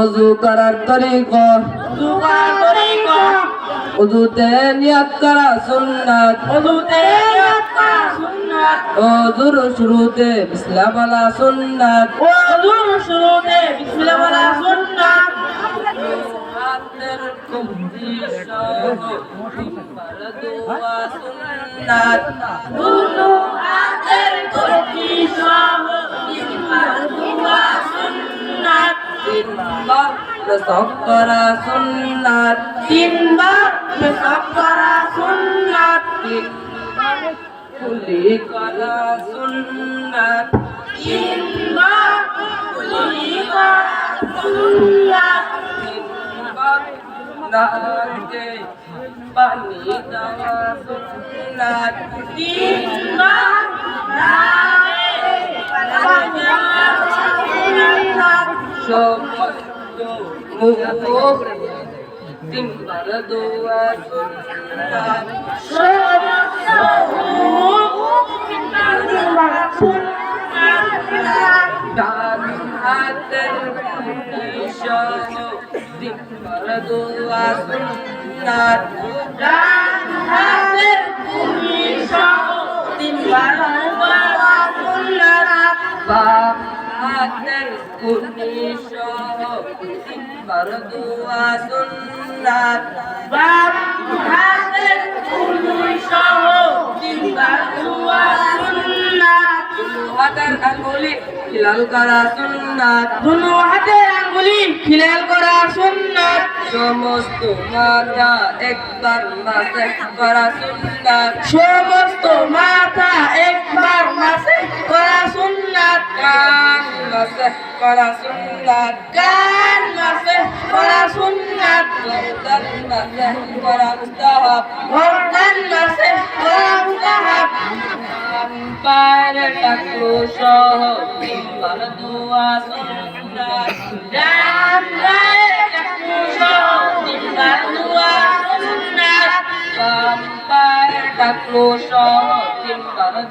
অজু করার তরিকা। অজুতে নিয়াত করা সুন্নাত। ওযুতে রাখা সুন্নাত। অজুর শুরুতে বিসমিল্লাহ বলা সুন্নাত। ওযুর শুরুতে বিসমিল্লাহ বলা সুন্নাত। হাতের কুবজি সহ দোয়া সুন্নাত। দুনু হাতের কুটি সহ তিনবার দুয়া সুন্নাত তিনবার প্রসব করা সুন্নাত তিনবার পেশাব করা সুন্নাত কুলি করা সুন্নাত তিনবার কুলি পানি দেওয়া সুন্নাত তিনবার নায়ে পানি দেওয়া সুন্নাত সমস্ত মুখ তিনবার দোয়া ডান হাতের সহ তিনবার দোয়া সুন্নাত ডান হাতের সুন্নাত। সুন্নাত। আঙ্গুলি হিলাল করা সুন্নাত। দুনো হাতের আঙ্গুলি খিলাল করা সুন্নাত। সমস্ত মাথা একবার মাসে করা সুন্নাত। সমস্ত মাথা একবার মাসে করা সুন্নাত কান মাসে করা কান মাসে করা সুন্নাত? গর্দন মাসে করা মুস্তাহাব। গায়ে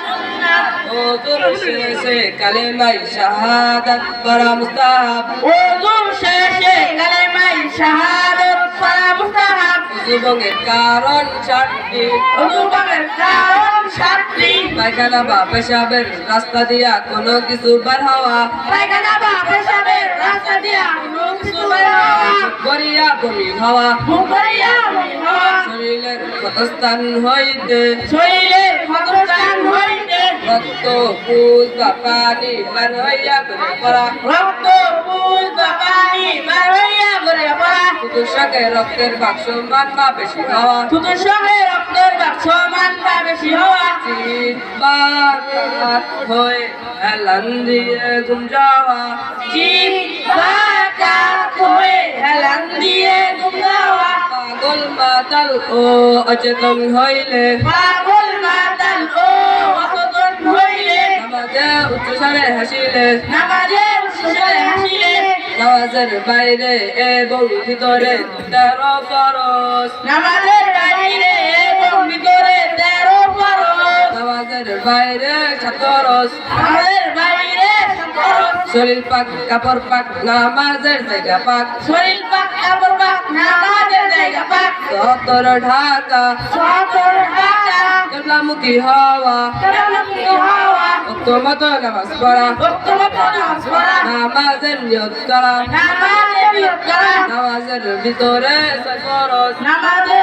সুন্নাত। ওজুর শেষে কালেমাই শাহাদাত মুস্তাহাব। শেষে কালেমাই শাহাদাত পড়া মুস্তাহাব। কারণ চারটি কারণ পায়খানা বা পেশাবের রাস্তা দিয়া কোনো কিছু বার হওয়া। পায়খানা বা পেশাবের রাস্তা দিয়া কোনো কিছু বের হওয়া। বমি বমি হওয়া। ক্ষতস্থান হইতে শরীরের ক্ষতস্থান হইতে রক্ত পুজ বা পানি বার হইয়া করে পড়া। রক্ত পুজ বা পানি বের হইয়া করে পড়া। শুধু সাথে রক্তের বাক্স মান বা বেশি হওয়া। শুধু সঙ্গে রক্তের বাক্স মান বা বেশি হওয়া। হাত হয়ে এলান দিয়ে ঘুম যাওয়া বা হয়ে হেলান দিয়ে পাগল মাতাল ও অচেতন হইলে। পাগল মাতাল ও অসতন হইলে। নামাজে উচ্চস্বরে হাসিলে। নামাজে উচ্চস্বরে হাসিলে। নামাজের বাইরে এবং ভিতরে তেরো ফরস নামাজের বাইরে এবং ভিতরে তেরো ফরজ। নামাজের বাইরে সাতরস নামাজের বাইরে শরীর পাক কাপড় পাক নামাজের জায়গা পাক। শরীর পাক কাপড় পাক নামাজের সতর ঢাকা কেবলামুখী হওয়া কেবলামুখী হওয়া মতো নামাজ পড়া নামাজের নিয়ত করা নামাজের ভিতরে নামাজের